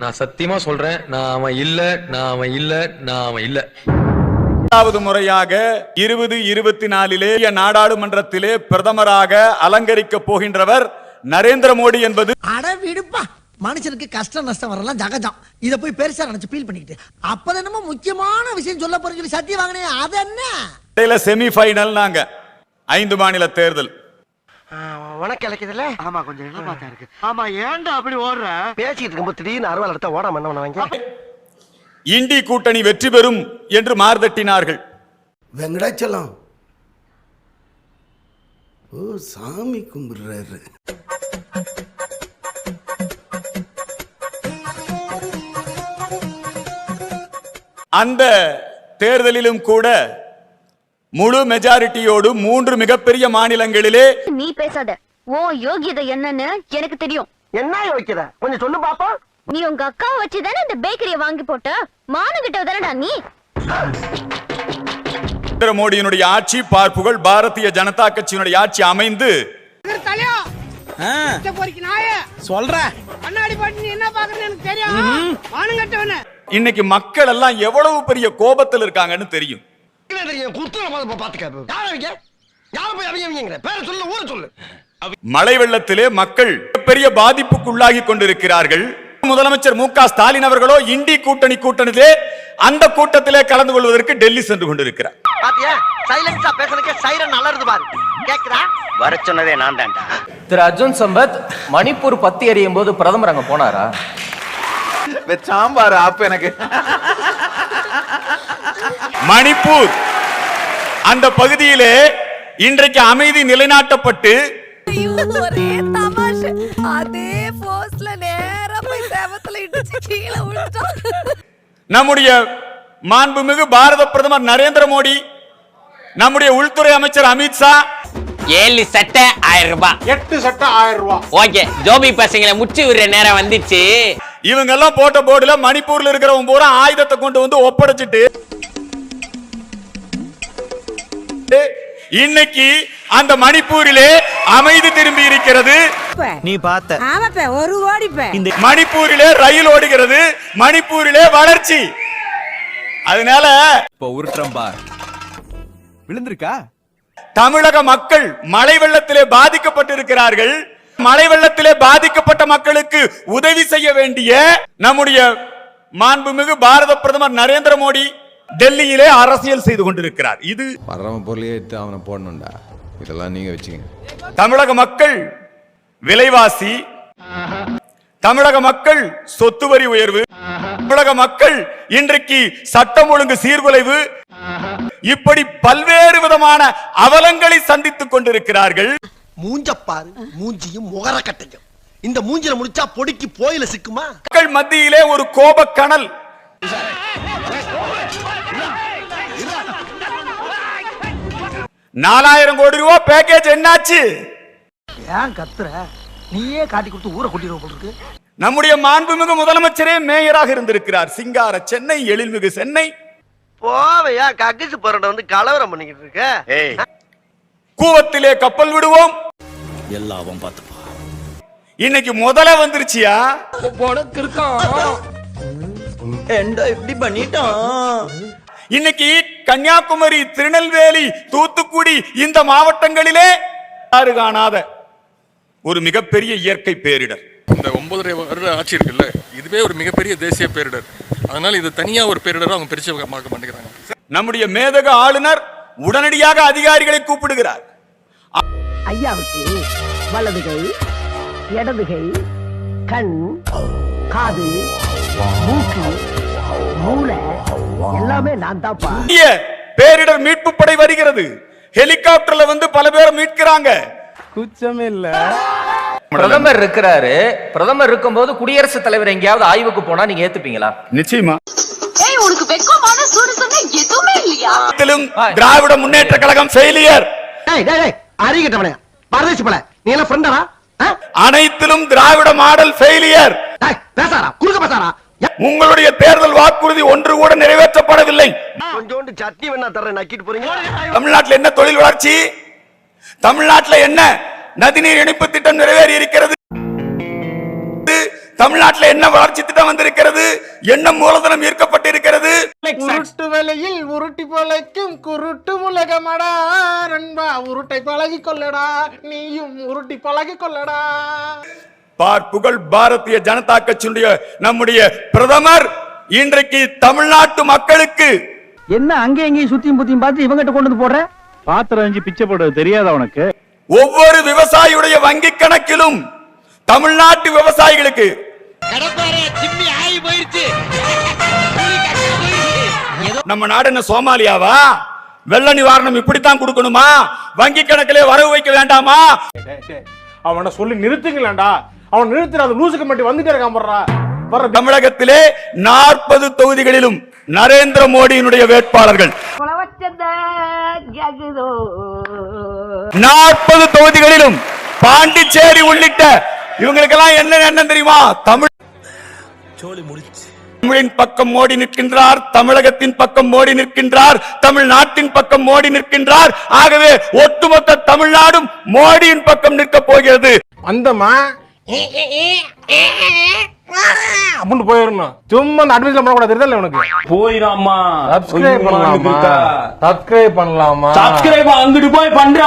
நான் சத்தியமா சொல்றேன் நான் அவன் இல்ல நான் அவன் இல்ல நான் அவன் இல்ல. இரண்டாவது முறையாக இருபது இருபத்தி நாலிலே நாடாளுமன்றத்திலே பிரதமராக அலங்கரிக்க போகின்றவர் நரேந்திர மோடி என்பது அட விடுப்பா. மனுஷனுக்கு கஷ்டம் நஷ்டம் வரலாம் ஜகஜம். இத போய் பெருசா நினைச்சு ஃபீல் பண்ணிக்கிட்டு. அப்பதான் என்னமோ முக்கியமான விஷயம் சொல்ல போறேன்னு சொல்லி சத்தியம் வாங்கினே அது என்ன செமி ஃபைனல் நாங்க ஐந்து மாநில தேர்தல். உனக்கு இலக்கியதுல ஆமா கொஞ்சம் தான் இருக்கு. ஆமா ஏன்டா அப்படி ஓடுற? பேசிக்கிட்டு இருக்கும்போது திடீர்னு அறுவாள் எடுத்தா ஓடாம என்ன பண்ணுவாங்க? இண்டி கூட்டணி வெற்றி பெறும் என்று மார்தட்டினார்கள் வெங்கடாச்சலம். ஓ சாமி கும்பிடுறாரு. அந்த தேர்தலிலும் கூட முழு மெஜாரிட்டியோடு மூன்று மிகப்பெரிய மாநிலங்களிலே நீ பேசாத. ஓ யோகியதை என்னன்னு எனக்கு தெரியும். என்ன யோசிக்கிற கொஞ்சம் சொல்லு பாப்பா. நீ உங்க அக்காவை வச்சுதானே இந்த பேக்கரிய வாங்கி போட்ட? மானுகிட்ட தானடா நீ? நரேந்திர மோடியினுடைய ஆட்சி பார்ப்புகள் பாரதிய ஜனதா கட்சியினுடைய ஆட்சி அமைந்து தெரியும். இன்னைக்கு மக்கள் எல்லாம் எவ்வளவு பெரிய கோபத்தில் இருக்காங்கன்னு தெரியும். குத்துற மாதிரி பாத்துக்க யார யார போய் அவங்க பேரை சொல்லு ஊரை சொல்லு. மழை வெள்ளத்திலே மக்கள் பெரிய பாதிப்புக்குள்ளாகி கொண்டிருக்கிறார்கள். முதலமைச்சர் மு ஸ்டாலின் அவர்களோ இண்டி கூட்டணி கூட்டணியிலே அந்த கூட்டத்திலே கலந்து கொள்வதற்கு டெல்லி சென்று கொண்டிருக்கிறார். வர சொன்னதே நான் தான்டா. திரு அர்ஜுன் சம்பத் மணிப்பூர் பத்தி எறியும் போது பிரதமர் அங்க போனாரா? சாம்பார் ஆப்பு எனக்கு. மணிப்பூர் அந்த பகுதியிலே இன்றைக்கு அமைதி நிலைநாட்டப்பட்டு ஒரே தமாஷ். அதே போஸ்ட்ல நேரா போய் சேவத்துல இடிச்சு கீழே விழுந்துட்டோம் நம்முடைய மாண்புமிகு பாரத பிரதமர் நரேந்திர மோடி நம்முடைய உள்துறை அமைச்சர் அமித்ஷா ஏழு சட்டை ஆயிரம் ரூபாய். எட்டு சட்டம் ஆயிரம் ரூபாய். ஓகே ஜோபி பசங்களை முச்சு விடுற நேரம் வந்துச்சு. இவங்க எல்லாம் போட்ட போர்டுல மணிப்பூர்ல இருக்கிறவங்க பூரா ஆயுதத்தை கொண்டு வந்து ஒப்படைச்சிட்டு இன்னைக்கு அந்த மணிப்பூரிலே அமைதி திரும்பி இருக்கிறது. நீ பார்த்த. ஆமாப்ப ஒரு ஓடிப்ப இந்த மணிப்பூரிலே ரயில் ஓடுகிறது. மணிப்பூரிலே வளர்ச்சி. அதனால இப்போ உருட்டுறம் பார். விழுந்திருக்கா? தமிழக மக்கள் மழை வெள்ளத்திலே பாதிக்கப்பட்டிருக்கிறார்கள். மழை வெள்ளத்திலே பாதிக்கப்பட்ட மக்களுக்கு உதவி செய்ய வேண்டிய நம்முடைய மாண்புமிகு பாரத பிரதமர் நரேந்திர மோடி டெல்லியிலே அரசியல் செய்து கொண்டிருக்கிறார். இது வர்றவன் பொருளையே எடுத்து அவனை போடணும்டா. இதெல்லாம் நீங்க வச்சுக்கங்க. தமிழக மக்கள் விலைவாசி தமிழக மக்கள் சொத்து வரி உயர்வு தமிழக மக்கள் இன்றைக்கு சட்டம் ஒழுங்கு சீர்குலைவு இப்படி பல்வேறு விதமான அவலங்களை சந்தித்துக் கொண்டிருக்கிறார்கள். மூஞ்ச பாரு மூஞ்சியும் முகர கட்டையும். இந்த மூஞ்சில முடிச்சா பொடிக்கு போயில சிக்குமா? மக்கள் மத்தியிலே ஒரு கோபக்கணல். நாலாயிரம் கோடி ரூபாய் பேக்கேஜ் என்னாச்சு? ஏன் கத்துற? நீயே காட்டி கொடுத்து ஊரை கூட்டிடுவ போல இருக்கு. நம்முடைய மாண்புமிகு முதலமைச்சரே மேயராக இருந்திருக்கிறார். சிங்கார சென்னை எழில்மிகு சென்னை. போவையா? கக்கிசு பரோட வந்து கலவரம் பண்ணிக்கிட்டு இருக்க. ஏய் கூவத்திலே கப்பல் விடுவோம். எல்லாவும் பார்த்துப்பா. இன்னைக்கு முதல்ல வந்துருச்சியா? இப்படி பண்ணிட்டான் இன்னைக்கு கன்னியாகுமரி திருநெல்வேலி தூத்துக்குடி இந்த மாவட்டங்களிலே யாரு காணாத ஒரு மிகப்பெரிய இயற்கை பேரிடர். இந்த ஒன்பதரை வருட ஆட்சி இருக்குல்ல இதுவே ஒரு மிகப்பெரிய தேசிய பேரிடர். அதனால இது தனியா ஒரு பேரிடர் அவங்க பிரிச்சு பார்க்க மாட்டேங்கிறாங்க. நம்முடைய மேதக ஆளுநர் உடனடியாக அதிகாரிகளை கூப்பிடுகிறார். ஐயாவுக்கு வலது கை இடது கை கண் காது மூக்கு மூளை எல்லாமே நான் தான்ப்பா பேரிடர் மீட்பு படை வருகிறது. ஹெலிகாப்டர்ல வந்து பல பேரை மீட்கிறாங்க. குச்சமே இல்ல பிரதமர் இருக்கிறாரு. பிரதமர் இருக்கும்போது குடியரசுத் தலைவர் எங்கேயாவது ஆய்வுக்கு போனா நீங்க ஏத்துப்பீங்களா? நிச்சயமா. திராவிட முன்னேற்ற கழகம் ஃபெயிலியர் டேய் டேய் டேய் அறிகிட்டவனே. பரதேசி பல. நீ எல்லாம் ஃப்ரெண்டரா அனைத்திலும் திராவிட மாடல் ஃபெயிலியர் பேசாரா குறுக்க பேசாரா உங்களுடைய தேர்தல் வாக்குறுதி ஒன்று கூட நிறைவேற்றப்படவில்லை. கொஞ்சோண்டு சட்னி வேணா தர்றேன் நக்கிட்டு போறீங்க. தமிழ்நாட்டில் என்ன தொழில் வளர்ச்சி? தமிழ்நாட்டில் என்ன நதிநீர் இணைப்பு திட்டம் நிறைவேறி இருக்கிறது? தமிழ்நாட்டில் என்ன வளர்ச்சி திட்டம் வந்திருக்கிறது? என்ன மூலதனம் ஈர்க்கப்பட்டிருக்கிறது உருட்டு வேலையில் உருட்டி பழைக்கும் குருட்டு உலகமடா நண்பா. உருட்டை பழகி கொள்ளடா. நீயும் உருட்டி பழகி கொள்ளடா. பார் புகழ் பாரதிய ஜனதா கட்சியுடைய நம்முடைய பிரதமர் இன்றைக்கு தமிழ்நாட்டு மக்களுக்கு என்ன அங்கே எங்கேயும் சுத்தியும் புத்தியும் பார்த்து இவங்கிட்ட கொண்டு வந்து போடுற? பாத்திரம் அஞ்சு பிச்சை போடுறது தெரியாதா உனக்கு? ஒவ்வொரு விவசாயியுடைய வங்கி கணக்கிலும் தமிழ்நாட்டு விவசாயிகளுக்கு நம்ம நாடு என்ன சோமாலியாவா? வெள்ள நிவாரணம் இப்படித்தான் கொடுக்கணுமா? வங்கி கணக்கிலே வரவு வைக்க வேண்டாமா? அவனை சொல்லி நிறுத்துங்களேன்டா. அவன் நிறுத்துற அந்த லூசுக்கு மட்டும் வந்துட்டே இருக்கான் போடுறா வர்ற தமிழகத்திலே நாற்பது தொகுதிகளிலும் நரேந்திர மோடியினுடைய வேட்பாளர்கள். நாற்பது தொகுதிகளிலும் பாண்டிச்சேரி உள்ளிட்ட இவங்களுக்கெல்லாம் என்ன எண்ணம் தெரியுமா? தமிழ் தமிழின் பக்கம் மோடி நிற்கின்றார் தமிழகத்தின் பக்கம் மோடி நிற்கின்றார் தமிழ்நாட்டின் பக்கம் மோடி நிற்கின்றார். ஆகவே ஒட்டுமொத்த தமிழ்நாடும் மோடியின் பக்கம் நிற்க போகிறது. அந்தமா அப்படின்னு போயிடணும் சும்மா அந்த பண்ணக்கூடாது தெரியல உனக்கு? போயிடாமா சப்ஸ்கிரைப் பண்ணலாமா? சப்ஸ்கிரைப் பண்ணலாமா? அங்கிட்டு போய் பண்ற.